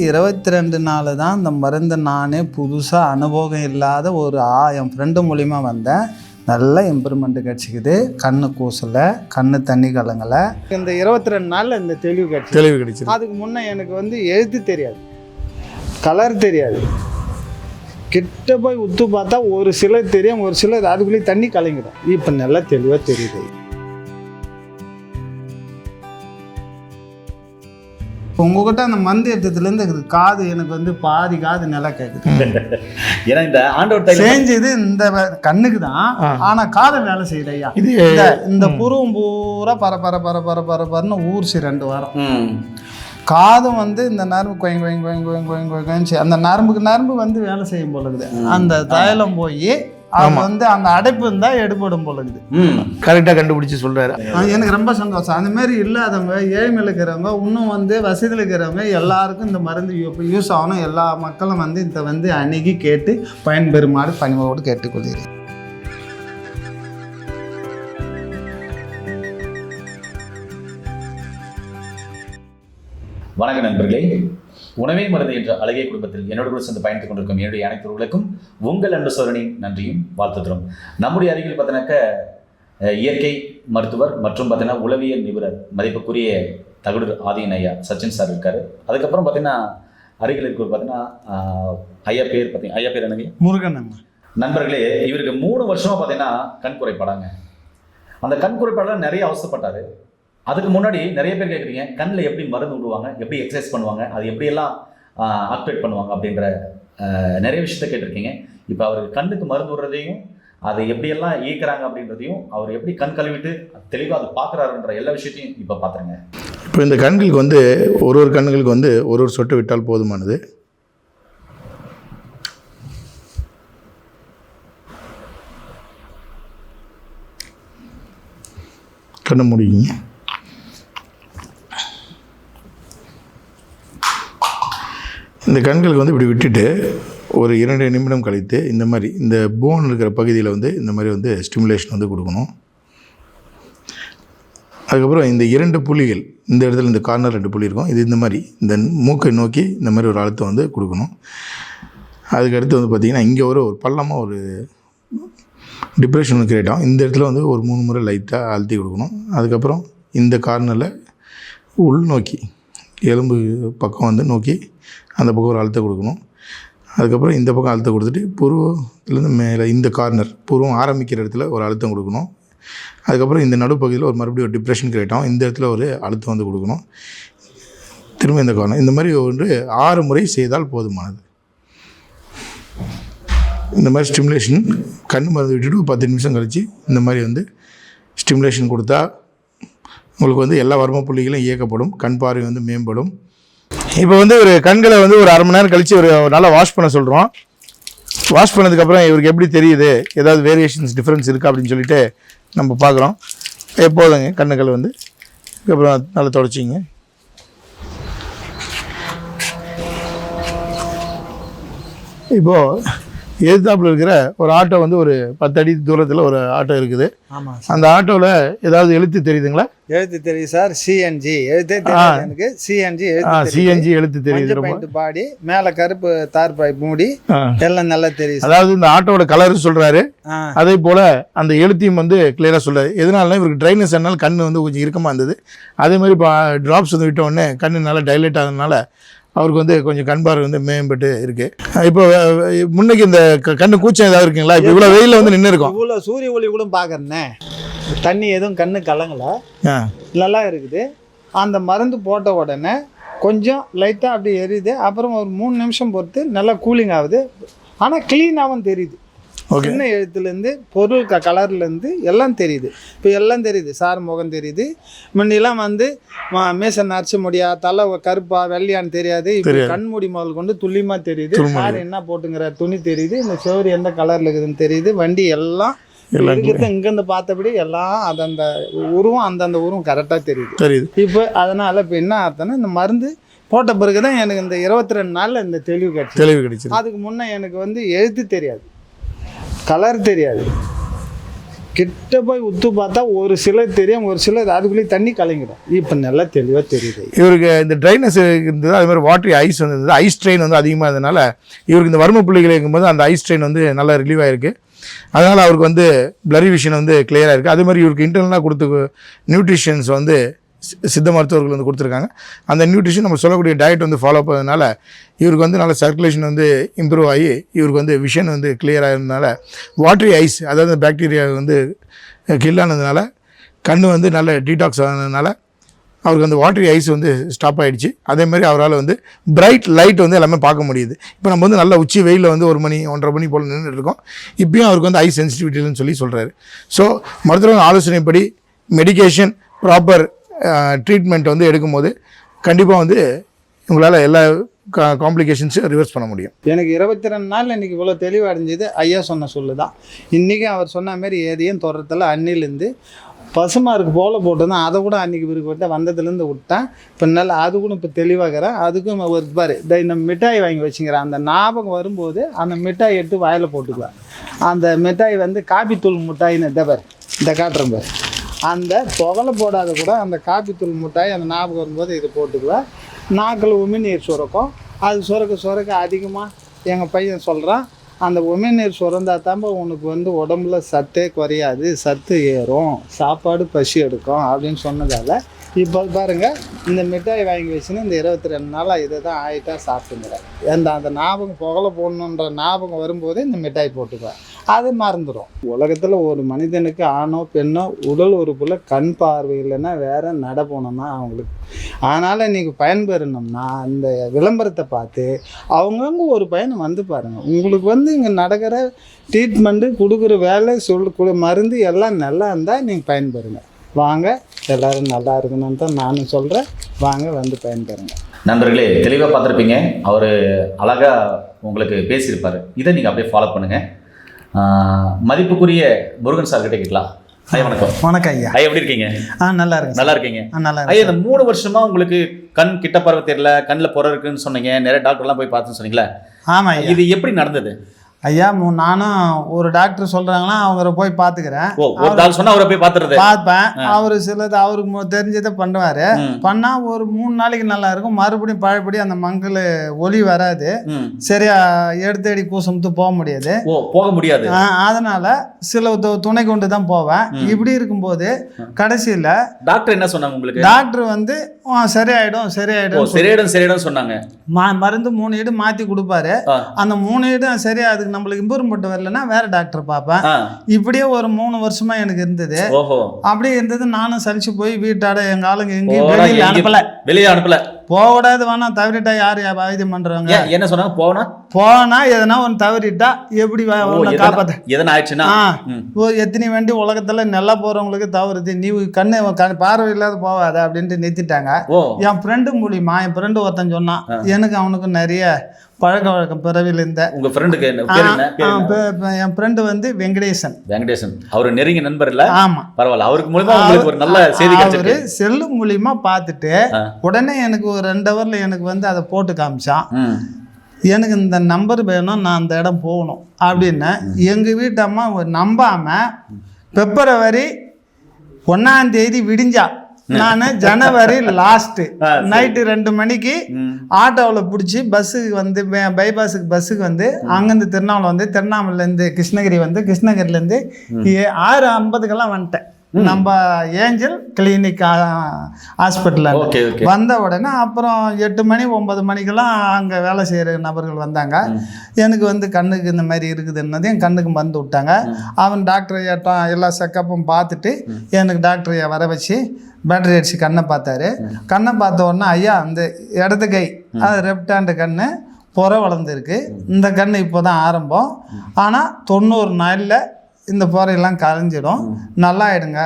இருபத்தி ரெண்டு நாள் தான் இந்த மருந்து நானே புதுசாக அனுபவம் இல்லாத ஒரு ஆ என் ஃப்ரெண்டு மூலிமா வந்தேன். நல்ல இம்ப்ரூவ்மெண்ட் கிடச்சிக்குது. கண்ணு கூசலை கண்ணு தண்ணி கலங்கலை. இந்த இருபத்தி ரெண்டு நாளில் இந்த தெளிவு கிடச்சி தெளிவு கிடைச்சிருக்கு அதுக்கு முன்னே எனக்கு வந்து எழுத்து தெரியாது. கலர் தெரியாது. கிட்ட போய் உத்து பார்த்தா ஒரு சிலர் தெரியும் ஒரு சிலர் அதுக்குள்ளேயே தண்ணி கலங்கிடும். இப்போ நல்லா தெளிவாக தெரியுது. உங்ககிட்ட அந்த மந்து எடுத்ததுலேருந்து எனக்கு காது எனக்கு வந்து பாதி காது நல்லா கேட்குது ஏன்னா இந்த ஆண்டவர் செஞ்சது இந்த கண்ணுக்கு தான் ஆ. ஆனா காதை வேலை செய்யல ஐயா இது இந்த புருவம் பூரா பர பர பர பர பர பரன்னு ஊர்ச்சி ரெண்டு வாரம். காதும் வந்து இந்த நரம்பு கொயங் கொயங் கொயங் கொயங் கொயங் கொயங் கொயங்கு அந்த நரம்புக்கு நரம்பு வந்து வேலை செய்யும் போல இருக்குது அந்த தைலம் போய் அது வந்து அந்த அடைப்பு இருந்தால் எடுபடும் போல இருக்குது. ம். கரெக்டாக கண்டுபிடிச்சு சொல்றாரு. எனக்கு ரொம்ப சந்தோஷம். அந்த மாதிரி இல்லாதவங்க ஏழ்மையில் இருக்கிறவங்க இன்னும் வந்து வசதியில் இருக்கிறவங்க எல்லாருக்கும் இந்த மருந்து யூஸ் ஆகணும். எல்லா மக்களும் வந்து இதை வந்து அணுகி கேட்டு பயன்பெறுமாறு பணிவோடு கேட்டுக்கொள்கிறேன். வணக்கம் நண்பர்களே. உணவே மருந்து என்ற அழகிய குடும்பத்தில் என்னோட கூட சேர்ந்து பயணித்துக் கொண்டிருக்கும் என்னுடைய அனைத்து உறவுகளுக்கும் உங்கள் அன்பு சோழனின் நன்றியும் வாழ்த்துகிறோம் நம்முடைய அருகில் பார்த்தீங்கன்னாக்க அஹ், இயற்கை மருத்துவர் மற்றும் பார்த்தீங்கன்னா உளவியல் நிபுணர் மதிப்புக்குரிய தகுடூர் ஆதியன் ஐயா சச்சின் சார் இருக்காரு. அதுக்கப்புறம் பார்த்தீங்கன்னா அருகில் இருக்கிற பார்த்தீங்கன்னா ஐயா பேர் பார்த்தீங்க ஐயா பேர் என்னங்க? முருகன் நண்பர்களே இவருக்கு மூணு வருஷமா பார்த்தீங்கன்னா கண் குறைபாடாங்க அந்த கண் குறைபாடில் நிறைய அவசரப்பட்டாரு. அதுக்கு முன்னாடி நிறைய பேர் கேட்குறீங்க கண்ணில் எப்படி மருந்து விடுவாங்க எப்படி எக்ஸசைஸ் பண்ணுவாங்க அது எப்படியெல்லாம் ஆக்டிவேட் பண்ணுவாங்க அப்படின்ற நிறைய விஷயத்த கேட்டிருக்கீங்க. இப்போ அவருக்கு கண்ணுக்கு மருந்து விடுறதையும் அதை எப்படியெல்லாம் இயக்குறாங்க அப்படின்றதையும் அவர் எப்படி கண் கழுவிட்டு தெளிவாக அதை பார்க்குறாருன்ற எல்லா விஷயத்தையும் இப்போ பார்த்துருங்க இப்போ இந்த கண்களுக்கு வந்து ஒரு ஒரு கண்களுக்கு வந்து ஒரு ஒரு சொட்டு விட்டால் போதுமானது? கண்ணை முடியுங்க இந்த கண்களுக்கு வந்து இப்படி விட்டுட்டு ஒரு இரண்டு நிமிடம் கழித்து இந்த மாதிரி இந்த போன் இருக்கிற பகுதியில் வந்து இந்த மாதிரி வந்து ஸ்டிமுலேஷன் வந்து கொடுக்கணும். அதுக்கப்புறம் இந்த இரண்டு புள்ளிகள் இந்த இடத்துல இந்த கார்னர் ரெண்டு புள்ளி இருக்கும். இது இந்த மாதிரி இந்த மூக்கை நோக்கி இந்த மாதிரி ஒரு அழுத்தம் வந்து கொடுக்கணும். அதுக்கு அடுத்து வந்து பார்த்திங்கன்னா இங்கே ஒரு ஒரு பள்ளமாக ஒரு டிப்ரெஷன் கிரியேட் ஆகும். இந்த இடத்துல வந்து ஒரு மூணு முறை லைட்டாக அழுத்தி கொடுக்கணும். அதுக்கப்புறம் இந்த கார்னரில் உள் நோக்கி எலும்பு பக்கம் வந்து நோக்கி அந்த பக்கம் ஒரு அழுத்தம் கொடுக்கணும். அதுக்கப்புறம் இந்த பக்கம் அழுத்தம் கொடுத்துட்டு பூர்வத்துலேருந்து மேலே இந்த கார்னர் பூர்வம் ஆரம்பிக்கிற இடத்துல ஒரு அழுத்தம் கொடுக்கணும். அதுக்கப்புறம் இந்த நடுப்பகுதியில் ஒரு மறுபடியும் ஒரு டிப்ரெஷன் கிரியேட் ஆகும். இந்த இடத்துல ஒரு அழுத்தம் வந்து கொடுக்கணும். திரும்ப இந்த கார்னர் இந்த மாதிரி ஒன்று ஆறு முறை செய்தால் போதுமானது. இந்த மாதிரி ஸ்டிமுலேஷன் கண் மருந்து விட்டுட்டு பத்து நிமிஷம் கழித்து இந்த மாதிரி வந்து ஸ்டிமுலேஷன் கொடுத்தா உங்களுக்கு வந்து எல்லா வர்ம புள்ளிகளும் இயக்கப்படும். கண் பார்வை வந்து மேம்படும். இப்போ வந்து ஒரு கண்களை வந்து ஒரு அரை மணி நேரம் கழித்து ஒரு நல்லா வாஷ் பண்ண சொல்கிறோம் வாஷ் பண்ணதுக்கப்புறம் இவருக்கு எப்படி தெரியுது? ஏதாவது வேரியேஷன்ஸ் டிஃப்ரென்ஸ் இருக்கா அப்படின்னு சொல்லிட்டு நம்ம பார்க்குறோம். எப்போதுங்க கண்ணுகள் வந்து. அதுக்கப்புறம் நல்லா தொடச்சிங்க. இப்போது எதிர்த்தாப்புல இருக்கிற ஒரு ஆட்டோ வந்து ஒரு பத்து அடி தூரத்தில் ஒரு ஆட்டோ இருக்குது. அந்த ஆட்டோவில் ஏதாவது எழுத்து தெரியுதுங்களா? எழுத்து தெரியும் சார். சிஎன்ஜி எழுத்தே தெரியாது எனக்கு. சிஎன்ஜி தெரியுது. சிஎன்ஜி எழுத்து தெரியுது. ரொம்ப. பாடி மேலே கருப்பு தார் பாய் மூடி. எல்லாம் நல்லா தெரியும் சார். அதாவது இந்த ஆட்டோட கலர் சொல்கிறாரு ஆ. அதே போல் அந்த எழுத்தையும் வந்து கிளியராக சொல்றாரு. எதனால இவருக்கு ட்ரைனஸ் ஆனால கண் வந்து கொஞ்சம் இறுக்கமாக இருந்தது. அதே மாதிரி இப்போ ட்ராப்ஸ் வந்து விட்ட உடனே கண் நல்லா டைலேட் ஆனதுனால அவருக்கு வந்து கொஞ்சம் கண் பார்வை வந்து மேம்பட்டு இருக்கு. இப்போ முன்னைக்கு இந்த கண்ணு கூச்சம் ஏதாவது இருக்குங்களா? இப்போ இவ்வளோ வெயிலில் வந்து நின்று இருக்கோம் இவ்வளோ சூரிய ஒளி கூட பார்க்குறேனே. தண்ணி எதுவும் கண்ணு கலங்கலை. நல்லா இருக்குது. அந்த மருந்து போட்ட உடனே கொஞ்சம் லைட்டாக அப்படி எரியுது. அப்புறம் ஒரு மூணு நிமிஷம் பொறுத்து நல்லா கூலிங் ஆகுது. ஆனால் க்ளீனாகவும் தெரியுது. சின்ன எழுத்துலேருந்து பொருள் க கலர்லேருந்து எல்லாம் தெரியுது. இப்போ எல்லாம் தெரியுது. சார் முகம் தெரியுது. முன்னெல்லாம் வந்து ம- மீசை நரைச்ச முடியா தலை கருப்பா வெள்ளையான்னு தெரியாது. இப்போ. கண்மூடி முதல் கொண்டு துல்லியமாக தெரியுது. சார் என்ன போட்டுங்கிற துணி தெரியுது. இந்த செவரு எந்த கலரில் இருக்குதுன்னு தெரியுது. வண்டி எல்லாம் இருக்கிறது இங்கேருந்து பார்த்தபடி எல்லாம் அந்தந்த உருவம் அந்தந்த உருவம் கரெக்டாக தெரியுது. தெரியுது. இப்போ அதனால் இப்போ என்ன ஆகுதுன்னா இந்த மருந்து போட்ட பிறகு தான் எனக்கு இந்த இருபத்தி ரெண்டு நாளில் இந்த தெளிவு கிடச்சி தெளிவு கிடைச்சிருக்கு அதுக்கு முன்னே எனக்கு வந்து எழுத்து தெரியாது. கலர் தெரியாது. கிட்ட போய் உத்து பார்த்தா ஒரு சிலர் தெரியும் ஒரு சிலர் அதுக்குள்ளேயே தண்ணி கலங்கிடும். இப்போ நல்லா தெளிவாக தெரியுது. இவருக்கு இந்த ட்ரைனஸ் இருந்தது அது மாதிரி வாட்டரி ஐஸ் வந்தது. ஐஸ் ட்ரெயின் வந்து அதிகமாக இருந்ததுனால இவருக்கு இந்த வறுமை புள்ளிகள் இருக்கும்போது அந்த ஐஸ் ட்ரெயின் வந்து நல்லா ரிலீவ் ஆயிருக்கு. அதனால் அவருக்கு வந்து பிளரி விஷன் வந்து கிளியராக இருக்குது அதே மாதிரி இவருக்கு இன்டர்னலாக கொடுத்து நியூட்ரிஷன்ஸ் வந்து சித்த மருத்துவர்கள் வந்து கொடுத்துருக்காங்க. அந்த நியூட்ரிஷன் நம்ம சொல்லக்கூடிய டயட் வந்து ஃபாலோ பண்ணதுனால இவருக்கு வந்து நல்ல சர்க்குலேஷன் வந்து இம்ப்ரூவ் ஆகி இவருக்கு வந்து விஷன் வந்து கிளியர் ஆகிறதுனால வாட்டரி ஐஸ் அதாவது பாக்டீரியா வந்து கில் ஆனதுனால கண் வந்து நல்ல டீடாக்ஸ் ஆனதுனால அவருக்கு அந்த வாட்டரி ஐஸ் வந்து ஸ்டாப் ஆகிடுச்சு அதே மாதிரி அவரால் வந்து பிரைட் லைட் வந்து எல்லாமே பார்க்க முடியுது. இப்போ நம்ம வந்து நல்ல உச்சி வெயிலில் வந்து ஒரு மணி ஒன்றரை மணி போல் நின்றுட்டு இருக்கோம். இப்பயும் அவருக்கு வந்து ஐ சென்சிட்டிவிட்டின்னு சொல்லி சொல்கிறாரு ஸோ மருத்துவர் ஆலோசனைப்படி மெடிகேஷன் ப்ராப்பர் ட்ரீட்மெண்ட் வந்து எடுக்கும்போது கண்டிப்பாக வந்து உங்களால் எல்லா காம்ப்ளிகேஷன்ஸையும் ரிவர்ஸ் பண்ண முடியும். எனக்கு இருபத்தி ரெண்டு நாள் இன்றைக்கி இவ்வளோ தெளிவடைஞ்சது. ஐயா சொன்ன சொல்லு தான் இன்றைக்கி அவர் சொன்ன மாதிரி எதையும் தொடரத்தில் அன்னிலேருந்து பசுமாருக்கு போல போட்டுருந்தேன் அதை கூட அன்றைக்கி இவருக்கு விட்ட வந்ததுலேருந்து விட்டேன். இப்போ நல்லா அது கூட இப்போ தெளிவாகிறேன் அதுக்கும் ஒரு பாரு இந்த மிட்டாய் வாங்கி வச்சுக்கிறேன் அந்த ஞாபகம் வரும்போது அந்த மிட்டாய் எடுத்து வாயில் போட்டுக்குவேன் அந்த மிட்டாய் வந்து காபித்தூள் மிட்டாயின்னு இந்த பாரு இந்த காட்டுறேன் பாரு. அந்த தொகலை போடாத கூட அந்த காப்பித்தூள் மிட்டாய் அந்த ஞாபகம் வரும்போது இது போட்டுக்குவேன் நாக்கில் உமிநீர் சுரக்கும். அது சுரக்க சுரக்க அதிகமாக எங்கள் பையன் சொல்கிறான் அந்த உமிநீர் சுரந்தா தாம்ப உனக்கு வந்து உடம்புல சத்தே குறையாது சத்து ஏறும் சாப்பாடு பசி எடுக்கும் அப்படின்னு சொன்னதால் இப்போ பாருங்கள் இந்த மிட்டாய் வாங்கி வச்சுன்னு இந்த இருபத்தி ரெண்டு நாளாக இதை தான் ஆயிட்டா சாப்பிட்டுங்கிறேன் அந்த அந்த ஞாபகம் புகழ போடணுன்ற ஞாபகம் வரும்போது இந்த மிட்டாய் போட்டுக்குவேன். அது மறந்துடும் உலகத்தில் ஒரு மனிதனுக்கு ஆணோ பெண்ணோ உடல் உறுப்புல கண் பார்வை இல்லைன்னா வேற நட போனோம்னா அவங்களுக்கு. அதனால் நீங்கள் பயன்பெறணும்னா அந்த விளம்பரத்தை பார்த்து அவங்கவுங்க ஒரு பயணம் வந்து பாருங்கள் உங்களுக்கு வந்து இங்கே நடக்கிற ட்ரீட்மெண்ட்டு கொடுக்குற வேலை சொல் மருந்து எல்லாம் நல்லா இருந்தால் நீங்கள் பயன்பெறுங்க. வாங்க எல்லோரும் நல்லா இருக்கணும்னு தான் நானும் சொல்கிறேன் வாங்க வந்து பயன்பெறுங்க. நண்பர்களே தெளிவாக பார்த்துருப்பீங்க. அவர் அழகாக உங்களுக்கு பேசியிருப்பார். இதை நீங்கள் அப்படியே ஃபாலோ பண்ணுங்கள் மதிப்புக்குரிய முருகன் சார் கிட்ட கேட்கலாம். ஐயா வணக்கம். வணக்கம் ஐயா. ஐயா எப்படி இருக்கீங்க? ஆ நல்லா இருக்கு நல்லா இருக்கீங்க? ஆ நல்லா ஐயா இந்த மூணு வருஷமா உங்களுக்கு கண் கிட்ட பார்வை தெரியல கண்ணில் புற இருக்குன்னு சொன்னீங்க நிறைய டாக்டர்லாம் போய் பார்த்துன்னு சொன்னீங்களே. ஆமாம் இது எப்படி நடந்தது? ஐயா மு- நானும் ஒரு டாக்டர் சொல்கிறாங்கன்னா அவங்கள போய் சொன்னா அவரை போய் பார்த்துறது பார்ப்பேன் அவர் சிலது அவருக்கு தெரிஞ்சதை பண்ணுவார். ம். பண்ணால் ஒரு மூணு நாளைக்கு நல்லா இருக்கும். மறுபடியும் பழையபடி அந்த மங்கள் ஒளி வராது. சரியா எடுத்தடி கூசம்த்து போக முடியாது. போக முடியாது. அதனால சில துணை கொண்டு தான் போவேன். இப்படி இருக்கும்போது கடைசியில் டாக்டர் என்ன சொன்னாங்க உங்களுக்கு? டாக்டர் வந்து "ஆ, சரியாயிடும் சரியாயிடும் சரியிடம் சரியிடம் சொன்னாங்க. மருந்து மூணு இடு மாற்றி கொடுப்பாரு. அந்த மூணு இடம் சரியா அதுக்கு நம்மளுக்கு இம்ப்ரூவ்மெண்ட் வரலன்னா வேற டாக்டர் பார்ப்பேன். இப்படியே ஒரு மூணு வருஷமா எனக்கு இருந்தது. அப்படியே இருந்தது. நானும் சலிச்சு போய் வீட்டாட எங்க ஆளுங்க எங்கேயும் வெளியில அனுப்பல. வெளியே அனுப்பல. போகக்கூடாது வேணா தவறிட்டா யார் வைத்தியம் பண்றவங்க? ஏன் என்ன சொன்னாங்க? போனா? போனா எதனா ஒன்று தவறிட்டா எப்படி காப்பாத்த எதனா ஆயிடுச்சுன்னா? எத்தனை வண்டி உலகத்துல நல்லா போறவங்களுக்கு தவறுது. நீ கண்ணு கண் பார்வை இல்லாத போகாத அப்படின்ட்டு நிறுத்திட்டாங்க. என் ஃப்ரெண்டு மூலியமா என் ஃப்ரெண்டு ஒருத்தன் சொன்னான். எனக்கு அவனுக்கும் நிறைய பழக்க வழக்கம் பிறவில இருந்த உங்க ஃப்ரெண்டுக்கு என் ஃப்ரெண்டு வந்து வெங்கடேசன். வெங்கடேசன். அவர் நெருங்கிய நண்பர் இல்ல? ஆமா. பரவாயில்ல. அவருக்கு மூலமா உங்களுக்கு ஒரு நல்ல செய்தி அவரு செல்லு மூலியமா பார்த்துட்டு. உடனே எனக்கு ரெண்டு ஹவர்ல எனக்கு வந்து அதை போட்டு காமிச்சான். எனக்கு இந்த நம்பர் வேணும் நான் அந்த இடம் போகணும். அப்படின்னு எங்கள் வீட்டு அம்மா ஒரு நம்பாம பிப்ரவரி ஒன்றாம் தேதி விடிஞ்சா. நான் ஜனவரி லாஸ்ட்டு. நைட்டு ரெண்டு மணிக்கு. ஆட்டோவில் பிடிச்சி பஸ்ஸுக்கு வந்து பைபாஸுக்கு பஸ்ஸுக்கு வந்து அங்கேருந்து திருவண்ணாமலை வந்து திருவண்ணாமலேருந்து கிருஷ்ணகிரி வந்து கிருஷ்ணகிரிலேருந்து ஆறு ஐம்பதுக்கெல்லாம் வந்துட்டேன். நம்ம ஏஞ்சல் கிளினிக் ஹாஸ்பிட்டலில் வந்த உடனே அப்புறம் எட்டு மணி ஒன்பது மணிக்கெல்லாம் அங்கே வேலை செய்கிற நபர்கள் வந்தாங்க. எனக்கு வந்து கண்ணுக்கு இந்த மாதிரி இருக்குதுன்னது என் கண்ணுக்கு மருந்து விட்டாங்க. அவன் டாக்டர் ஐயாட்டம் எல்லா செக்கப்பும் பார்த்துட்டு எனக்கு டாக்டர் ஐயா வர வச்சு பேட்டரி அடிச்சு கண்ணை பார்த்தாரு. கண்ணை பார்த்த உடனே ஐயா அந்த இடது கை அது லெஃப்ட் கண்ணு புற வளர்ந்துருக்கு. இந்த கண் இப்போ தான் ஆரம்பம் ஆனால் தொண்ணூறு நாளில் இந்த புறையெல்லாம் கரைஞ்சிடும். நல்லாயிடுங்க.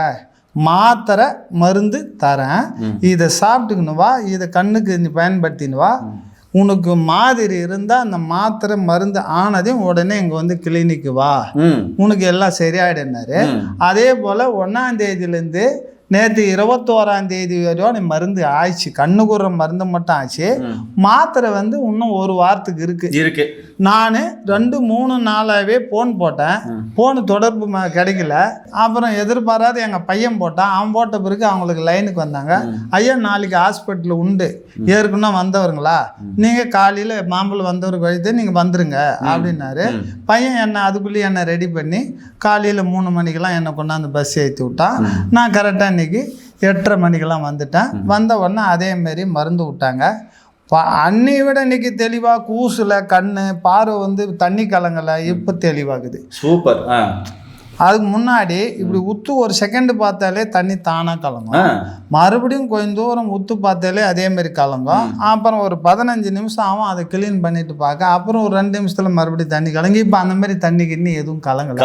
மாத்திரை மருந்து தரேன். இதை சாப்பிட்டுக்கணும் வா. இதை கண்ணுக்கு நீ பயன்படுத்தின்னு வா. உனக்கு மாதிரி இருந்தால் அந்த மாத்திரை மருந்து ஆனதையும் உடனே இங்கே வந்து கிளினிக்கு வா. உனக்கு எல்லாம் சரியாயிடுனாரு. அதே போல் ஒன்றாம் தேதியிலேருந்து நேற்று இருபத்தோராம் தேதி வரையும் மருந்து ஆயிடுச்சு. கண்ணுக்குற மருந்து மட்டும் ஆச்சு. மாத்திரை வந்து இன்னும் ஒரு வாரத்துக்கு இருக்கு. இருக்கு. நான் ரெண்டு மூணு நாளாவே ஃபோன் போட்டேன். ஃபோனு தொடர்பு ம- கிடைக்கல. அப்புறம் எதிர்பாராத எங்கள் பையன் போட்டான். அவன் போட்ட பிறகு அவங்களுக்கு லைனுக்கு வந்தாங்க. ஐயா நாளைக்கு ஹாஸ்பிட்டல் உண்டு. ஏற்கனவே வந்தவருங்களா? நீங்கள் காலையில் மாம்பழம் வந்தவருக்கு வழித்து நீங்கள் வந்துருங்க அப்படின்னாரு. பையன் என்னை அதுக்குள்ளேயே என்னை ரெடி பண்ணி காலையில் மூணு மணிக்கெல்லாம் என்னை கொண்டாந்து பஸ் ஏற்றி விட்டான். நான் கரெக்டாக இன்னைக்கு எட்டரை மணிக்கெல்லாம் வந்துட்டேன். வந்த உடனே அதே மாரி மருந்து விட்டாங்க. பா அன்னையை விட இன்னைக்கு தெளிவாக கூசில் கண் பார்வை வந்து தண்ணி கலங்கலை இப்போ தெளிவாகுது. சூப்பர். அதுக்கு முன்னாடி இப்படி உத்து ஒரு செகண்ட் பார்த்தாலே தண்ணி தானாக கலங்கும். மறுபடியும் கொஞ்சம் தூரம் உத்து பார்த்தாலே அதே மாதிரி கலங்கும். அப்புறம் ஒரு பதினஞ்சு நிமிஷம் ஆகும் அதை க்ளீன் பண்ணிட்டு பார்க்க. அப்புறம் ஒரு ரெண்டு நிமிஷத்துல மறுபடியும் தண்ணி கலங்கி இப்போ அந்த மாதிரி தண்ணி கிண்ணி எதுவும் கலங்கல.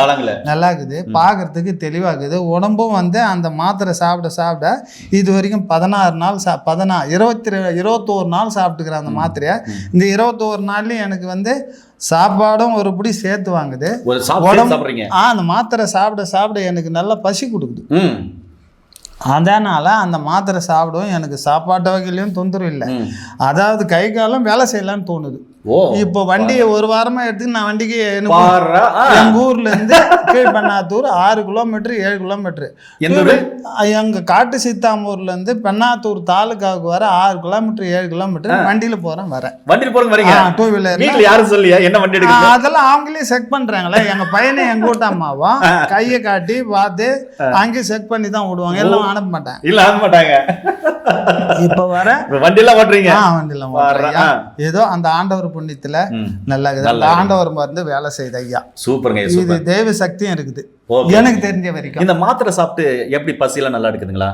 நல்லா இருக்குது. பார்க்கறதுக்கு தெளிவாகுது. உடம்பும் வந்து அந்த மாத்திரை சாப்பிட சாப்பிட இது வரைக்கும் பதினாறு நாள் சா பதினா இருபத்தி இருபத்தோரு நாள் சாப்பிட்டுக்கிறேன் அந்த மாத்திரையை. இந்த இருபத்தோரு நாள்லையும் எனக்கு வந்து சாப்பாடும் ஒரு பிடி சேர்த்து வாங்குது. உடம்பு- ஆ அந்த மாத்திரை சாப்பிட சாப்பிட எனக்கு நல்லா பசி கொடுக்குது. அதனால அந்த மாத்திரை சாப்பிடவும் எனக்கு சாப்பாட்டு வகையிலையும் தொந்தரவு இல்லை. அதாவது கை காலம் வேலை செய்யலாம்னு தோணுது. இப்போ வண்டியை ஒரு வாரமா எடுத்து நான் வண்டிக்கு. எங்க ஊர்ல இருந்து கீழ்பெண்ணாத்தூர் ஆறு கிலோமீட்டர் ஏழு கிலோமீட்டர்? எங்க காட்டு சித்தாமூர்ல இருந்து பெண்ணாத்தூர் தாலுக்காவுக்கு வர ஆறு கிலோமீட்டர் ஏழு கிலோமீட்டர் வண்டியில போறேன் வரேன். வண்டியில் போறவங்க வரீங்க? டூ வீலர் யாரும் சொல்லியா என்ன வண்டி அதெல்லாம் அவங்களே செக் பண்றாங்களே. எங்க பையனை எங்க வீட்டாமாவும் கையை காட்டி பார்த்து அங்கேயே செக் பண்ணி தான் விடுவாங்க எல்லாம் அனுப்ப மாட்டேன் இல்ல ஆக மாட்டாங்க. இப்ப வர வண்டி எல்லாம் ஓட்டுறீங்க? ஆ, வண்டியில வர்ற, ஓட்டுறேன் ஐயா. ஆ. ஏதோ அந்த ஆண்டவர் புண்ணியத்துல. நல்லா இருக்குது அந்த ஆண்டவர் மருந்து வேலை செய்யுது ஐயா. சூப்பருங்க இது தெய்வ சக்தியும் இருக்குது. எனக்கு தெரிஞ்ச வரைக்கும். இந்த மாத்திரை சாப்பிட்டு எப்படி பசியெல்லாம் நல்லா எடுக்குதுங்களா?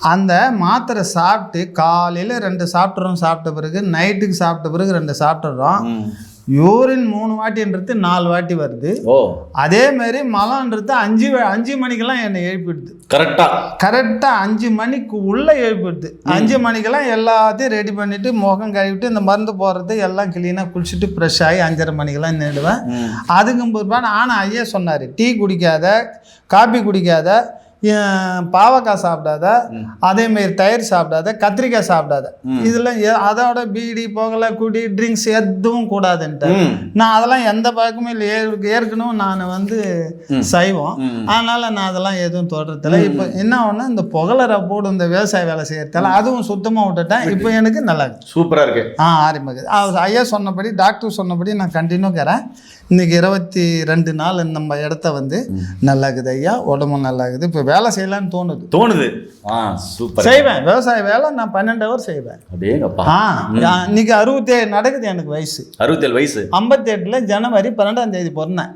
அந்த மாத்திரை சாப்பிட்டு காலையில ரெண்டு சாப்பிட்றோம் சாப்பிட்ட பிறகு நைட்டுக்கு சாப்பிட்ட பிறகு ரெண்டு சாப்பிட்றோம். யூரின் மூணு வாட்டின்றது நாலு வாட்டி வருது. ஓ. அதே மாதிரி மலம்ன்றது அஞ்சு அஞ்சு மணிக்கெல்லாம் என்னை எழுப்பிடுது. கரெக்டா. கரெக்டாக அஞ்சு மணிக்கு உள்ளே எழுப்பிடுது. அஞ்சு மணிக்கெல்லாம் எல்லாத்தையும் ரெடி பண்ணிட்டு முகம் கழுவிட்டு இந்த மருந்து போடுறது எல்லாம் க்ளீனாக குளிச்சுட்டு ஃப்ரெஷ் ஆகி அஞ்சரை மணிக்கெல்லாம் நின்றுடுவேன் அதுக்கும் பிற்பாடு ஆனால் ஐயா சொன்னார் டீ குடிக்காத காபி குடிக்காத பாவக்காய் சாப்பிடாத அதேமாரி தயிர் சாப்பிடாத கத்திரிக்காய் சாப்பிடாத. இதெல்லாம் எ- அதோட பீடி புகலை குடி ட்ரிங்க்ஸ் எதுவும் கூடாதுன்ட்டு. நான் அதெல்லாம் எந்த பழக்கமும் இல்லை. ஏற்கனவே நான் வந்து சைவம். அதனால நான் அதெல்லாம் எதுவும் தொடரதில்ல. இப்போ என்ன ஒன்று இந்த புகழரை போடு இந்த விவசாய வேலை செய்யறதால அதுவும் சுத்தமாக விட்டுட்டேன். இப்போ எனக்கு நல்லா இருக்கு. சூப்பரா இருக்கு. ஆ ஆரம்பிக்குது ஐயா சொன்னபடி டாக்டர் சொன்னபடி நான் கண்டினியூ இருக்கிறேன் இன்னைக்கு இருபத்தி ரெண்டு நாள் நம்ம இடத்த வந்து நல்லா இருக்குது ஐயா உடம்பும் நல்லா இருக்குது இப்போ வேலை செய்யலாம்னு தோணுது. தோணுது. ஆ சூப்பர் செய்வேன். விவசாய வேலை நான் பன்னெண்டு ஹவர் செய்வேன். அப்படியேங்கப்பா. ஆ யா- இன்னைக்கு அறுபத்தேழு நடக்குது எனக்கு வயசு. அறுபத்தேழு வயசு. ஐம்பத்தெட்டில் ஜனவரி பன்னெண்டாம் தேதி பிறந்தேன்.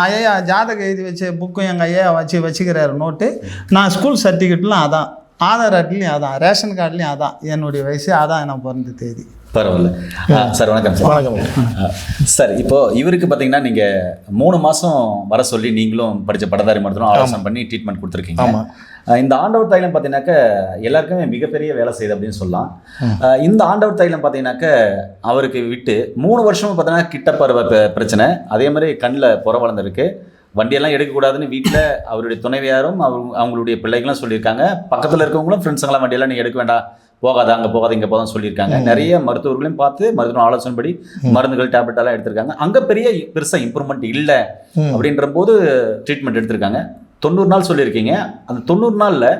ஐயா ஜாதகம் எழுதி வச்ச புக்கும் எங்கள் ஐயா வச்சு வச்சுக்கிறாரு நோட்டு நான் ஸ்கூல் சர்டிஃபிகேட்லாம் அதான். ஆதார் அட்லையும் அதான். ரேஷன் கார்டுலையும் அதான். என்னுடைய வயசு அதான் நான் பிறந்த தேதி. பரவாயில்ல. சார் வணக்கம் சார். வணக்கம். சார் இப்போ இவருக்கு பார்த்தீங்கன்னா நீங்க மூணு மாசம் வர சொல்லி நீங்களும் படிச்ச படதாரி மருத்துவம் ஆலோசனை பண்ணி ட்ரீட்மெண்ட் கொடுத்துருக்கீங்க. இந்த ஆண்டவர் தைலம் பார்த்தீங்கன்னாக்க எல்லாருக்குமே மிகப்பெரிய வேலை செய்யுது அப்படின்னு சொல்லலாம். இந்த ஆண்டவர் தைலம் பார்த்தீங்கன்னாக்க அவருக்கு விட்டு மூணு வருஷமும் பார்த்தீங்கன்னா கிட்ட பருவ பெ- பிரச்சனை. அதே மாதிரி கண்ணில் புற வளர்ந்துருக்கு. வண்டியெல்லாம் எடுக்கக்கூடாதுன்னு வீட்டில் அவருடைய துணைவியாரும் அவர் அவங்களுடைய பிள்ளைகளும் சொல்லியிருக்காங்க. பக்கத்தில் இருக்கவங்களும் ஃப்ரெண்ட்ஸுங்களாம் வண்டியெல்லாம் நீ எடுக்க வேண்டாம். போகாத? அங்கே போகாத? இங்கே போதான்னு சொல்லியிருக்காங்க. நிறைய மருத்துவர்களையும் பார்த்து மருத்துவ ஆலோசனைப்படி மருந்துகள் டேப்லெட் எல்லாம் எடுத்திருக்காங்க. அங்கே பெரிய பெருசாக இம்ப்ரூவ்மெண்ட் இல்லை அப்படின்ற போது ட்ரீட்மெண்ட் எடுத்திருக்காங்க. தொண்ணூறு நாள் சொல்லியிருக்கீங்க. அந்த தொண்ணூறு நாளில்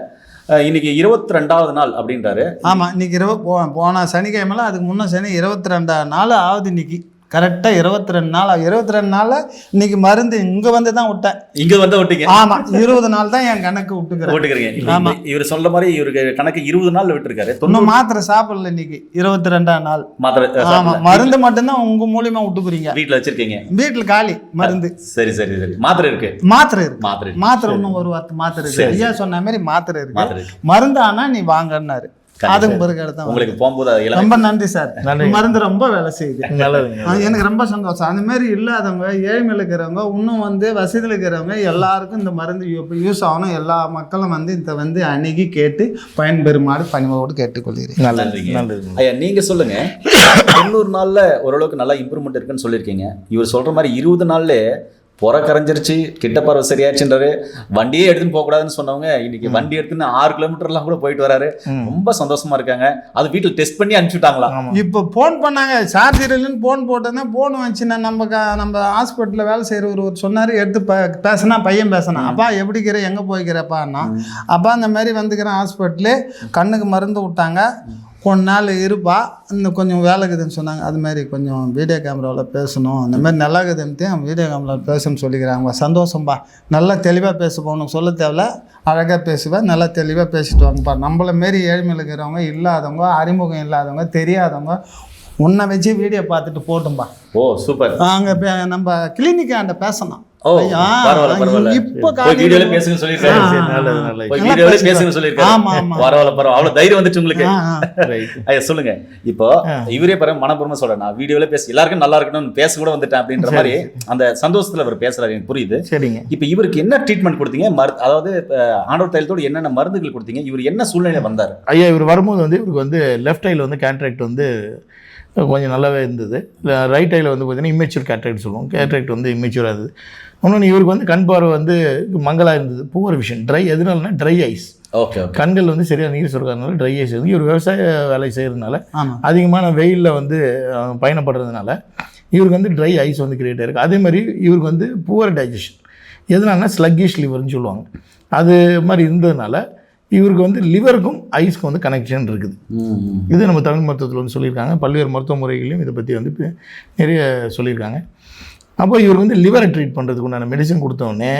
இன்னைக்கு இருபத்தி ரெண்டாவது நாள் அப்படின்றாரு. ஆமாம் இன்னைக்கு இருபது போ போன சனிக்கிழமைல அதுக்கு முன்ன சனி இருபத்தி ரெண்டாம் நாள் ஆகுது இன்னைக்கு. கரெக்டாக இருபத்தி ரெண்டு நாள் இருபத்தி ரெண்டு நாளில் இன்னைக்கு மருந்து இங்கே வந்து தான் விட்டேன். இங்கே வந்து விட்டீங்க? ஆமாம் இருபது நாள் தான் என் கணக்கு விட்டுக்கிறேன். விட்டுக்கிறீங்க. இப்ப ஆமா. இந்த- இவர் சொல்ற மாதிரி இவருக்கு கணக்கு இருபது நாள் விட்டுருக்காரு. இன்னும் மாத்திரை சாப்பிடல இன்னைக்கு இருபத்தி ரெண்டாம் நாள். மாத்திரை ஆமாம். மருந்து மட்டும்தான் உங்கள் மூலியமா விட்டுக்குறீங்க. வீட்டில் வச்சிருக்கீங்க? வீட்டில் காலி மருந்து. சரி சரி சரி. மாத்திரை இருக்கு. மாத்திரை இருக்கு. மாத்திரை. மாத்திரை இன்னும் ஒரு வார்த்தை மாத்திரை இருக்கு. ஐயா சொன்ன மாதிரி மாத்திரை இருக்கு. மருந்து ஆனா நீ வாங்கன்னாரு. உங்களுக்கு போகும்போது ரொம்ப நன்றி சார். மருந்து ரொம்ப வேலை செய்யுது. எனக்கு ரொம்ப சந்தோஷம். அந்த மாதிரி இல்லாதவங்க ஏழ்மையில் இருக்கிறவங்க இன்னும் வந்து வசதியில் இருக்கிறவங்க எல்லாருக்கும் இந்த மருந்து யூஸ் ஆகணும். எல்லா மக்களும் வந்து இதை வந்து அணுகி கேட்டு பயன்பெறுமாறு பணிவோடு கேட்டுக்கொள்கிறேன். நல்லது. ஐயா நீங்க சொல்லுங்க. தொண்ணூறு நாள்ல ஓரளவுக்கு நல்லா இம்ப்ரூவ்மெண்ட் இருக்குன்னு சொல்லியிருக்கீங்க. இவர் சொல்ற மாதிரி இருபது நாள்ல புற கரைஞ்சிருச்சு கிட்ட பார்வை சரியாச்சுன்றாரு. வண்டியே எடுத்துன்னு போக கூடாதுன்னு சொன்னவங்க இன்னைக்கு வண்டி எடுத்துன்னு ஆறு கிலோமீட்டர்லாம் கூட போயிட்டு வராரு. ரொம்ப சந்தோஷமா இருக்காங்க. அது வீட்டில் டெஸ்ட் பண்ணி அனுப்பிச்சுட்டாங்களா? இப்போ ஃபோன் பண்ணாங்க. சார்ஜர் இல்லைன்னு ஃபோன் போட்டேன்னா ஃபோன் வந்துச்சுன்னா நம்ம க நம்ம ஹாஸ்பிட்டலில் வேலை செய்கிறவர் ஒரு சொன்னார் எடுத்து ப பேசினா பையன் பேசினான் அப்பா எப்படிக்கிற எங்கே போய்க்கிறப்பான்னா அப்பா இந்த மாதிரி வந்துக்கிறேன் ஹாஸ்பிட்டலு கண்ணுக்கு மருந்து விட்டாங்க. கொஞ்ச நாள் இருப்பா. இன்னும் கொஞ்சம் வேலை இருக்குதுன்னு சொன்னாங்க. அது மாதிரி கொஞ்சம் வீடியோ கேமராவில் பேசணும். இந்த மாதிரி நல்லா இருக்குதுன்ட்டு வீடியோ கேமராவில் பேசணும்னு சொல்லிக்கிறாங்க. சந்தோஷம்பா. நல்லா தெளிவாக பேசுப்பா உனக்கு சொல்ல தேவையில்ல அழகாக பேசுவேன் நல்லா தெளிவாக பேசிட்டு வாங்கப்பா. நம்மள மாரி ஏழ்மையில் இருக்கிறவங்க இல்லாதவங்க அறிமுகம் இல்லாதவங்க தெரியாதவங்க உன்னை வச்சு வீடியோ பார்த்துட்டு போட்டும்பா. ஓ சூப்பர். அங்கே நம்ம கிளினிக்காண்ட பேசணும் சொல்லுங்க. இப்போ இவரே பாருங்க மனப்பூர்வமா சொல்றேன். நான் வீடியோல பேசி எல்லாருக்கும் நல்லா இருக்கணும்னு பேச கூட வந்துட்டேன் அப்படின்ற மாதிரி அந்த சந்தோஷத்துல அவர் பேசுறாரு எனக்கு புரியுது. சரிங்க. இப்போ இவருக்கு என்ன ட்ரீட்மெண்ட் கொடுத்தீங்க? அதாவது இப்ப ஆண்டவர் தைலத்தோடு என்னென்ன மருந்துகள் கொடுத்தீங்க? இவர் என்ன சூழ்நிலை வந்தார்? ஐயா இவர் வரும்போது வந்து இவருக்கு வந்து லெஃப்ட் ஐயில் வந்து கேட்ராக்ட் வந்து கொஞ்சம் நல்லாவே இருந்தது. ரைட் ஐயில் வந்து பார்த்தீங்கன்னா இம்மெச்சூர் கேட்ராக்ட் சொல்லுவோம். கேட்ராக்ட் வந்து இம்மெச்சூராக இருந்தது. இன்னொன்று இவருக்கு வந்து கண் பார்வை வந்து மங்கலாக இருந்தது. பூவர் விஷன் ட்ரை எதனாலனா ட்ரை ஐஸ் ஓகே ஓகே கண்கள் வந்து சரியாக நீர் சுரக்கிறதுனால ட்ரை ஐஸ் வந்து இவர் விவசாய வேலை செய்கிறதுனால அதிகமான வெயிலில் வந்து பயணப்படுறதுனால இவருக்கு வந்து ட்ரை ஐஸ் வந்து கிரியேட் ஆயிருக்கு. அதே மாதிரி இவருக்கு வந்து புவர் டைஜஷன் எதனாலனா ஸ்லக்கிஷ் லிவர்னு சொல்லுவாங்க. அது மாதிரி இருந்ததுனால இவருக்கு வந்து லிவருக்கும் ஐஸ்க்கும் வந்து கனெக்ஷன் இருக்குது. இது நம்ம தமிழ் மருத்துவத்தில் வந்து சொல்லியிருக்காங்க. பல்வேறு மருத்துவ முறைகளையும் இதை பற்றி வந்து இப்ப நிறைய சொல்லியிருக்காங்க. அப்போ இவர் வந்து லிவரை ட்ரீட் பண்ணுறதுக்கு உண்டான மெடிசன் கொடுத்தோடனே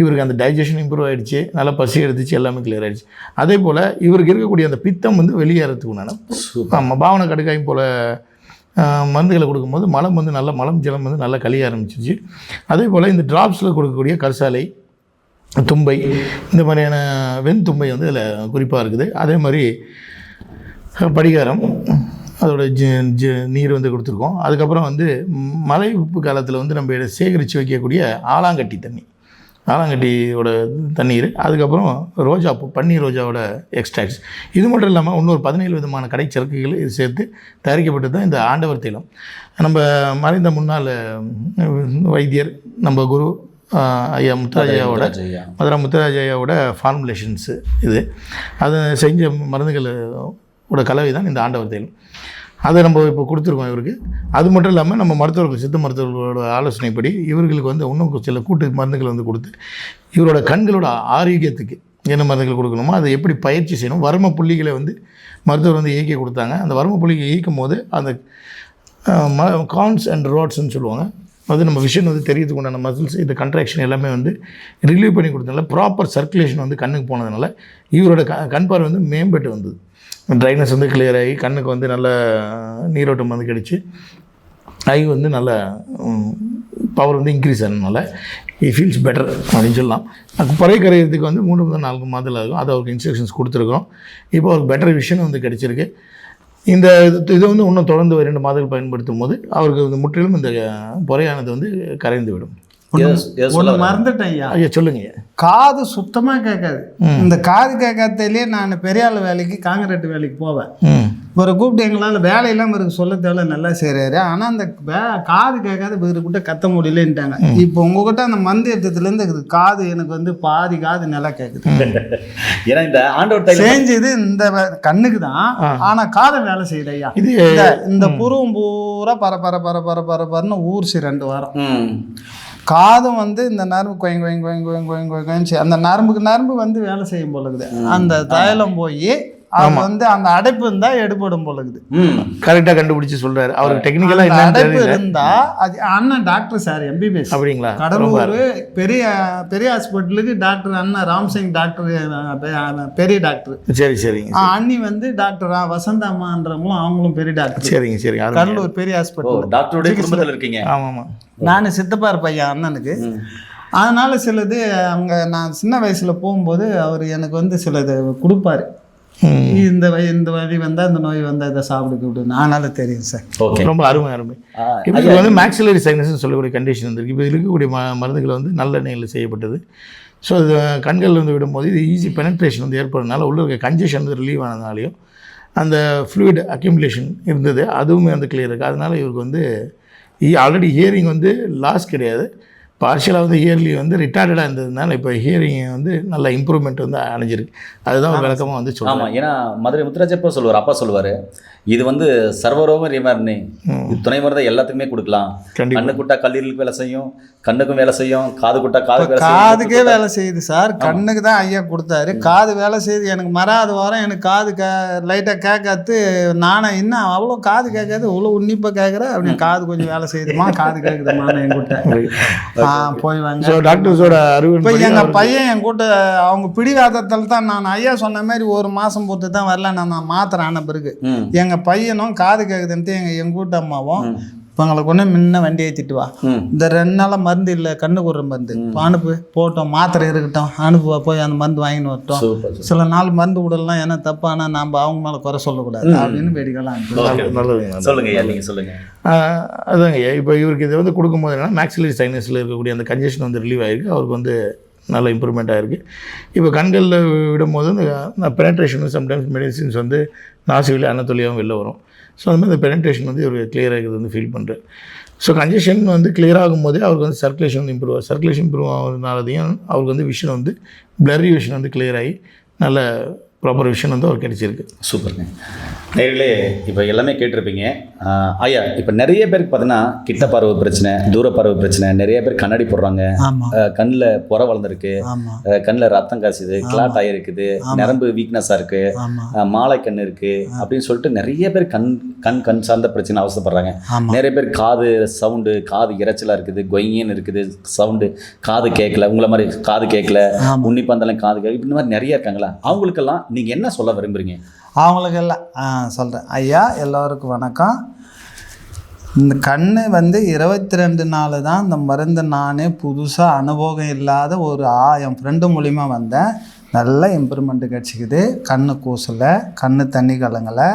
இவருக்கு அந்த டைஜஷன் இம்ப்ரூவ் ஆயிடுச்சு. நல்லா பசி எடுத்துச்சு எல்லாமே கிளியர் ஆயிடுச்சு. அதே போல் இவருக்கு இருக்கக்கூடிய அந்த பித்தம் வந்து வெளியேறதுக்கு உண்டான ஆமாம் பாவனை கடுக்காயும் போல் மருந்துகளை கொடுக்கும்போது மலம் வந்து நல்ல மலம் ஜலம் வந்து நல்லா கழிய ஆரம்பிச்சிருச்சு அதே போல் இந்த ட்ராப்ஸில் கொடுக்கக்கூடிய கரிசாலை தும்பை இந்த மாதிரியான வெண்தும்பை வந்து இதில் குறிப்பாக இருக்குது. அதே மாதிரி படிகாரம் அதோட ஜ ஜ நீர் வந்து கொடுத்துருக்கோம். அதுக்கப்புறம் வந்து ம், மழை உப்பு காலத்தில் வந்து நம்ம சேகரித்து வைக்கக்கூடிய ஆலாங்கட்டி தண்ணி. ஆலாங்கட்டியோட தண்ணீர் அதுக்கப்புறம் ரோஜா பன்னீர் ரோஜாவோட எக்ஸ்ட்ராக்ட்ஸ் இது மட்டும் இல்லாமல் இன்னொரு பதினேழு விதமான கடைச்சரக்குகள் இது சேர்த்து தயாரிக்கப்பட்டது தான் இந்த ஆண்டவர் தைலம். நம்ம மறைந்த முன்னாள் வைத்தியர் நம்ம குரு ஐயா முத்துராஜையாவோட. மதுரா முத்துராஜையாவோட ஃபார்முலேஷன்ஸு இது. அதை செஞ்ச மருந்துகளோட கலவை தான் இந்த ஆண்டவர் தைலம். அதை நம்ம இப்போ கொடுத்துருக்கோம் இவருக்கு. அது மட்டும் இல்லாமல் நம்ம மருத்துவர்கள் சித்த மருத்துவர்களோட ஆலோசனைப்படி இவர்களுக்கு வந்து இன்னும் சில கூட்டு மருந்துகள் வந்து கொடுத்து இவரோட கண்களோட ஆரோக்கியத்துக்கு என்ன மருந்துகள் கொடுக்கணுமோ அதை எப்படி பயிற்சி செய்யணும் வர்ம புள்ளிகளை வந்து மருத்துவர் வந்து இயக்கி கொடுத்தாங்க. அந்த வர்ம புள்ளிகளை இயக்கும் போது அந்த கான்ஸ் அண்ட் ரோட்ஸ்ன்னு சொல்லுவாங்க. அது நம்ம விஷன் வந்து தெரியறதுக்கு உண்டான மசில்ஸ் இந்த கன்ட்ராக்ஷன் எல்லாமே வந்து ரிலீவ் பண்ணி கொடுத்தனால ப்ராப்பர் சர்க்குலேஷன் வந்து கண்ணுக்கு போனதுனால இவரோட க கண் பார்வை வந்து மேம்பட்டு வந்தது. ட்ரைனஸ் வந்து கிளியர் ஆகி கண்ணுக்கு வந்து நல்ல நீரோட்டம் வந்து கிடைச்சி. ஐ வந்து நல்ல பவர் வந்து இன்க்ரீஸ் ஆனதுனால இ ஃபீல்ஸ் பெட்டர் அப்படின்னு சொல்லலாம். அது கரையிறதுக்கு வந்து மூணு முதல் நான்கு மாதத்தில் ஆகும். அதை அவருக்கு இன்ஸ்ட்ரக்ஷன்ஸ் கொடுத்துருக்கோம் இப்போ அவருக்கு பெட்டர் விஷன் வந்து கிடச்சிருக்கு. இந்த இது- வந்து இன்னும் தொடர்ந்து ஒரு ரெண்டு மாதங்கள் பயன்படுத்தும் போது அவருக்கு வந்து முற்றிலும் இந்த பொறையானது வந்து கரைந்து விடும். ஒன்று? மறந்துட்டேன் ஐயா ஐயா சொல்லுங்க. காது சுத்தமாக கேட்காது. இந்த காது கேட்காததுலேயே நான் பெரிய ஆள் வேலைக்கு காங்கிரீட் வேலைக்கு போவேன். இவரை கூப்பிட்டு எங்களால் வேலையெல்லாம் இவருக்கு சொல்ல தேவையில்ல நல்லா செய்கிறாரு ஆனால் அந்த வே காது கேட்காத இவர்கிட்ட கத்த முடியலன்ட்டாங்க. இப்போ உங்ககிட்ட அந்த மந்து எடுத்ததுலேருந்து காது எனக்கு வந்து பாதி காது நல்லா கேட்குது. ஏன்னா இந்த ஆண்டவர் செஞ்சது இந்த கண்ணுக்கு தான். ஆனால் காதை வேலை செய்யுது ஐயா இது இந்த இந்த புருவம் பூரா பர பர பர பர பர பரன்னு ஊர்ச்சி ரெண்டு வாரம். காதும் வந்து இந்த நரம்பு கொயங் கொயங் கொயங் கொயங் கொயங் கொயங் கொயங் செய்யும். அந்த நரம்புக்கு நரம்பு வந்து வேலை செய்யும் போல இருக்குது அந்த தைலம் போய் அது வந்து அந்த அடைப்பு இருந்தா எடுபடும் போல இருக்குது. கரெக்டாக கண்டுபிடிச்சு சொல்றாரு. அவருக்கு டெக்னிக்கலாக என்னன்னு அடைப்பு தெரியல. இருந்தா அது அண்ணன் டாக்டர் சார் எம்பிபிஎஸ் அப்படிங்களா? கடலூர் பெரிய பெரிய ஹாஸ்பிட்டலுக்கு டாக்டர் அண்ணன் ராம்சிங் டாக்டர் பெரிய டாக்டர் சரி சரிங்க அண்ணி வந்து டாக்டர் வசந்த அம்மான்றவங்களும் அவங்களும் பெரிய டாக்டர் சரிங்க சரிங்க. கடலூர் பெரிய ஹாஸ்பிட்டல் டாக்டருடைய குடும்பத்துல இருக்கீங்க. ஆமாம் ஆமாம் நான் சித்தப்பார் பையன் அண்ணனுக்கு. அதனால சிலது அவங்க நான் சின்ன வயசுல போகும்போது அவர் எனக்கு வந்து சிலது கொடுப்பாரு. இந்த வழி இந்த வழி வந்தால் இந்த நோய் வந்தால் இதை சாப்பிடுக்கு விடுன்னு அதனால தெரியும் சார். ஓகே. ரொம்ப அருமை அருமை. இப்போ இது வந்து மேக்ஸிலரி சைனஸ்னு சொல்லக்கூடிய கண்டிஷன் இருந்திருக்கு இப்போ இருக்கக்கூடிய ம மருந்துகள் வந்து நல்ல எண்ணெயில் செய்யப்பட்டது. ஸோ இது கண்கள் வந்து விடும்போது இது ஈஸி பெனட்ரேஷன் வந்து ஏற்படுறதுனால உள்ள இருக்க கன்ஜெஷன் வந்து ரிலீவ் ஆனதுனாலையும் அந்த ஃப்ளூயிட் அக்யூமுலேஷன் இருந்தது. அதுவுமே வந்து கிளியர் இருக்குது அதனால இவருக்கு வந்து ஆல்ரெடி ஹியரிங் வந்து லாஸ் கிடையாது. பார்ஷியலாக வந்து ஹியர்லி வந்து ரிட்டார்டடாக இருந்ததுனால இப்போ ஹியரிங் வந்து நல்ல இம்ப்ரூவ்மெண்ட் வந்து அடைஞ்சிருக்கு. அதுதான் விளக்கமாக வந்து ஆமா. சொல்லுவாங்க ஏன்னா மதுரை முத்துராஜப்பா சொல்லுவார்? அப்பா சொல்லுவாரு. இது வந்து நிவாரணி இது துணை மருந்தை எல்லாத்துக்குமே கொடுக்கலாம். கண்ணு குட்டா கல்லீரலுக்கு வேலை செய்யும் கண்ணுக்கும் வேலை செய்யும் காது குட்டா காது காதுக்கே வேலை செய்யுது சார். கண்ணுக்கு தான் ஐயா கொடுத்தாரு. காது வேலை செய்யுது. எனக்கு மறாது வாரம் எனக்கு காது கே லைட்டாக கேட்காது நானே இன்னும் அவ்வளோ காது கேட்காது இவ்வளோ உன்னிப்பாக கேட்குற? அப்படின்னு காது கொஞ்சம் வேலை செய்யுதுமா காது கேட்குதுமா என்கிட்ட. ஆ போய் வாங்க. ஸோ டாக்டர்ஸோட இப்போ அறிவு எங்கள் பையன் என் கூட்ட அவங்க பிடிவாதத்தில் தான் நான் ஐயா சொன்ன மாதிரி ஒரு மாதம் பொறுத்து தான் வரல நான் நான் மாத்திரை ஆன பிறகு. எங்கள் பையனும் காது கேட்குதுன்ட்டு எங்கள் எங்கள் கூட்ட அம்மாவும் எங்களை கொண்டு முன்ன வண்டி ஏற்றிட்டு வா. இந்த ரெண்டு நாளாக மருந்து இல்லை கண்ணு கூடுற மருந்து. இப்போ அனுப்பு போட்டோம் மாத்திரை இருக்கட்டும் அனுப்பு போய் அந்த மருந்து வாங்கின்னு வரட்டும். சூப்பர் சில நாள் மருந்து விடலாம் ஏன்னா தப்பானா நாம் அவங்க மேலே குறை சொல்லக்கூடாது. அப்படின்னு வேடிக்கைலாம் நல்லதுங்க சொல்லுங்க. அதாங்க இப்போ இவருக்கு இதை வந்து கொடுக்கும்போது என்னன்னா மேக்ஸிலரி சைனஸில் இருக்கக்கூடிய அந்த கன்ஜெஷன் வந்து ரிலீவ் ஆகிருக்கு அவருக்கு வந்து நல்ல இம்ப்ரூவ்மெண்ட் ஆகிருக்கு இப்போ கண்களில் விடும்போது இந்த பெனட்ரேஷன் சம்டைம்ஸ் மெடிசின்ஸ் வந்து நாசிவிலே அன்னத்தொலியாகவும் வெளில வரும். ஸோ அந்த மாதிரி அந்த பெனட்ரேஷன் வந்து இவர் கிளியர் ஆகிறது வந்து ஃபீல் பண்ணுறாரு ஸோ கன்ஜெஷன் வந்து கிளியர் ஆகும்போதே அவருக்கு வந்து சர்க்குலேஷன் வந்து இம்ப்ரூவ் ஆகும் சர்க்குலேஷன் இம்ப்ரூவ் ஆகிறதுனாலதையும் அவருக்கு வந்து விஷன் வந்து பிளரி விஷன் வந்து கிளியர் ஆகி நல்ல ப்ராப்பர் விஷன் வந்து அவருக்கு கிடைச்சிருக்கு. சூப்பருங்க. நேர்களே இப்போ எல்லாமே கேட்டிருப்பீங்க. ஐயா இப்போ நிறைய பேருக்கு பார்த்தீங்கன்னா கிட்ட பார்வை பிரச்சனை தூர பார்வை பிரச்சனை நிறைய பேர் கண்ணாடி போடுறாங்க. கண்ணில் புற வளர்ந்துருக்கு. கண்ணில் ரத்தம் காசுது கிளாட் ஆகிருக்குது நரம்பு வீக்னஸாக இருக்கு. மாலை கண் இருக்கு அப்படின்னு சொல்லிட்டு நிறைய பேர் கண் கண் கண் சார்ந்த பிரச்சனை அவசரப்படுறாங்க. நிறைய பேர் காது சவுண்டு காது இரைச்சலாக இருக்குது கொய்யன்னு இருக்குது சவுண்டு காது கேட்கல உங்களை மாதிரி காது கேட்கல உன்னிப்பந்தலம் காது கேட்கல இந்த மாதிரி நிறைய இருக்காங்களா? அவங்களுக்கெல்லாம் நீங்கள் என்ன சொல்ல விரும்புறீங்க? அவங்களுக்கு எல்லாம் சொல்கிறேன் ஐயா எல்லோருக்கும் வணக்கம். இந்த கண் வந்து இருபத்தி ரெண்டு நாள் தான் இந்த மருந்து நானே புதுசாக அனுபவம் இல்லாத ஒரு ஆ என் ஃப்ரெண்டு மூலிமா வந்தேன். நல்ல இம்ப்ரூவ்மெண்ட் கிடச்சிக்குது. கண்ணு கூசலை கண்ணு தண்ணி கலங்கலை.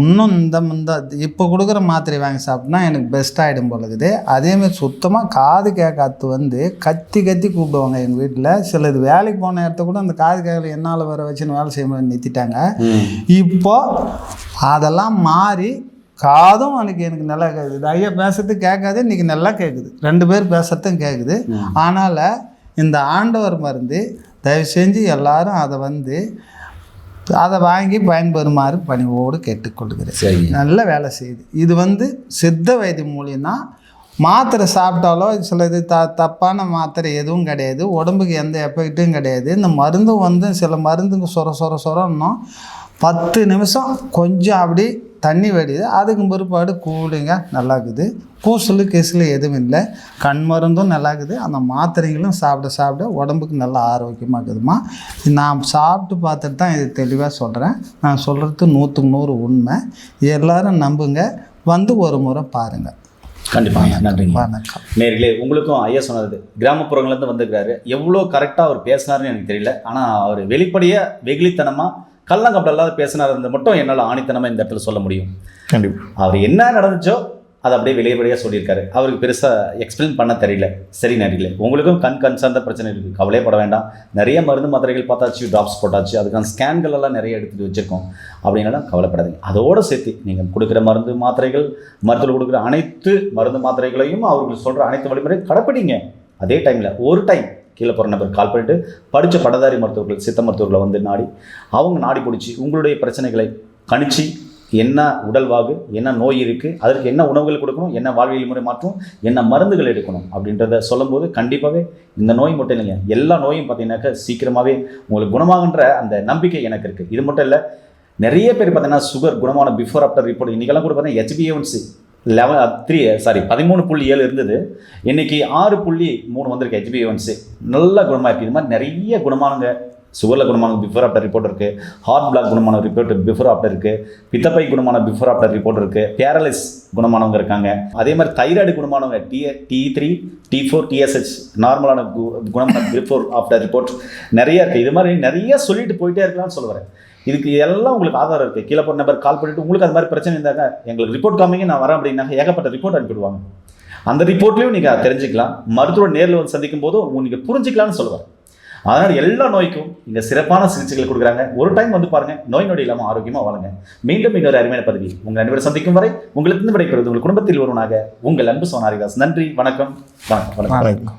இன்னும் இந்த இந்த இப்போ கொடுக்குற மாத்திரை வாங்கி சாப்பிட்டா எனக்கு பெஸ்ட் ஆகிடும் போல இருக்குது. அதேமாதிரி சுத்தமாக காது கேட்காத்து வந்து கத்தி கத்தி கூப்பிடுவாங்க எங்கள் வீட்டில் சில இது வேலைக்கு போன இடத்த கூட அந்த காது கேட்கல என்னால் வர வச்சுன்னு வேலை செய்ய முடியாது நிறுத்திட்டாங்க. இப்போ அதெல்லாம் மாறி காதும் எனக்கு எனக்கு நல்லா கேட்குது ஐயா பேசுறது கேட்காது இன்னைக்கு நல்லா கேட்குது ரெண்டு பேர் பேசுறதும் கேட்குது ஆனால் இந்த ஆண்டவர் மருந்து தயவு செஞ்சு எல்லாரும் அதை வந்து அதை வாங்கி பயன்பெறுமாறு பணிவோடு கேட்டுக்கொள்கிறேன். சரிங்க. நல்ல வேலை செய்யுது. இது வந்து சித்த வைத்தியம் மூலியம்னா மாத்திரை சாப்பிட்டாலோ சில இது த தப்பான மாத்திரை எதுவும் கிடையாது. உடம்புக்கு எந்த எஃபெக்ட்டும் கிடையாது. இந்த மருந்து வந்து சில மருந்துங்க சொர சொர சொரன்னும். பத்து நிமிஷம் கொஞ்சம் அப்படி தண்ணி வடியுது. அதுக்கு பிற்பாடு கூலிங்க நல்லா இருக்குது கூசல் கிசல் எதுவும் இல்லை. கண் மருந்தும் நல்லா இருக்குது அந்த மாத்திரைகளும் சாப்பிட சாப்பிட உடம்புக்கு நல்லா ஆரோக்கியமாக இருக்குதுமா நான் சாப்பிட்டு பார்த்துட்டு தான் இது தெளிவாக சொல்கிறேன் நான் சொல்கிறது நூற்றுக்கு நூறு உண்மை. எல்லாரும் நம்புங்க. வந்து ஒரு முறை பாருங்கள் கண்டிப்பாங்க நன்றிங்க. வணக்கம். நேர்களே உங்களுக்கும் ஐயா சொன்னது கிராமப்புறங்கள்லேருந்து வந்திருக்காரு எவ்வளோ கரெக்டாக அவர் பேசினாருன்னு எனக்கு தெரியல. ஆனால் அவர் வெளிப்படையாக வெகுளித்தனமாக கள்ளங்கப்படம் இல்லாத பேசினார் மட்டும் என்னால் ஆணித்தனமாக இந்த இடத்துல சொல்ல முடியும். கண்டிப்பாக அவர் என்ன நடந்துச்சோ அதை அப்படியே வெளிப்படையாக சொல்லியிருக்காரு. அவருக்கு பெருசாக எக்ஸ்பிளைன் பண்ண தெரியல. சரி நேர்களே உங்களுக்கும் கண் கண் சார்ந்த பிரச்சனை இருக்குது கவலைப்பட வேண்டாம். நிறைய மருந்து மாத்திரைகள் பார்த்தாச்சு ட்ராப்ஸ் போட்டாச்சு. அதுக்கான ஸ்கேன்கள் எல்லாம் நிறைய எடுத்துகிட்டு வச்சுருக்கோம். அப்படின்னா கவலைப்படாதீங்க. அதோடு சேர்த்து நீங்கள் கொடுக்குற மருந்து மாத்திரைகள் மருத்துவர்கள் கொடுக்குற அனைத்து மருந்து மாத்திரைகளையும் அவர்கள் சொல்கிற அனைத்து வழிமுறை கடைப்பிடிங்க. அதே டைமில் ஒரு டைம் கீழே போகிற நபர் கால் பண்ணிட்டு படித்த பட்டதாரி மருத்துவர்கள் சித்த மருத்துவர்களை வந்து நாடி அவங்க நாடி பிடிச்சி உங்களுடைய பிரச்சனைகளை கணிச்சு என்ன உடல்வாகு என்ன நோய் இருக்குது அதற்கு என்ன உணவுகள் கொடுக்கணும் என்ன வாழ்வியல் முறை மாற்றும் என்ன மருந்துகள் எடுக்கணும் அப்படின்றத சொல்லும்போது கண்டிப்பாகவே இந்த நோய் மட்டும் இல்லைங்க. எல்லா நோயும் பார்த்தீங்கன்னாக்கா சீக்கிரமாகவே உங்களுக்கு குணமாகுன்ற அந்த நம்பிக்கை எனக்கு இருக்குது இது மட்டும் இல்லை நிறைய பேர் பார்த்தீங்கன்னா சுகர் குணமான பிஃபோர் ஆஃப்டர் ரிப்போர்ட் இன்றைக்கெல்லாம் கூட பார்த்தீங்கன்னா ஹெச்பிஏஒன்சி லெவன் த்ரீ சாரி பதிமூணு புள்ளி ஏழு இருந்தது. இன்னைக்கு ஆறு புள்ளி மூணு வந்திருக்கு ஹெச்பிஏஒன்சி நல்ல குணமாக இருக்குது இது மாதிரி நிறைய குணமானங்க சுகரில் குணமான பிஃபோர் ஆஃப்டர் ரிப்போர்ட் இருக்குது ஹார்ட் பிளாக் குணமான ரிப்போர்ட் பிஃபோர் ஆஃப்டர் இருக்குது பித்தப்பை குணமான பிஃபோர் ஆஃப்டர் ரிப்போர்ட் இருக்குது பேரலைஸ் குணமானவங்க இருக்காங்க. அதே மாதிரி thyroid குணமானவங்க T T three T four TSH நார்மலான கு குணமான பிஃபோர் ஆஃப்டர் ரிப்போர்ட் நிறைய இருக்குது இது மாதிரி நிறைய சொல்லிட்டு போயிட்டே இருக்கலாம்னு சொல்லுவேன் இதுக்கு எல்லாம் உங்களுக்கு ஆதாரம் இருக்குது கீழே போகிற நம்பர் கால் பண்ணிவிட்டு உங்களுக்கு அது மாதிரி பிரச்சனை இருந்தாங்க எங்களுக்கு ரிப்போர்ட் காமிங்க நான் வரேன் அப்படின்னாங்க. ஏகப்பட்ட ரிப்போர்ட் அனுப்பிடுவாங்க அந்த ரிப்போர்ட்லையும் நீங்கள் தெரிஞ்சுக்கலாம். மருத்துவர் நேரில் வந்து சந்திக்கும் போதும் நீங்கள் புரிஞ்சிக்கலாம்னு சொல்லுவார். அதனால் எல்லா நோய்க்கும் இங்கே சிறப்பான சிகிச்சைகள் கொடுக்குறாங்க. ஒரு டைம் வந்து பாருங்க நோய் நொடி இல்லாமல் ஆரோக்கியமாக வாழுங்க. மீண்டும் இன்னொரு அருமையான பதவி உங்கள் அனைவரும் சந்திக்கும் வரை உங்களுக்கு இருந்து விடைபெறுவது உங்கள் குடும்பத்தில் ஒருவனாக உங்கள் அன்பு சோனாரிதாஸ். நன்றி வணக்கம். வணக்கம். வணக்கம்.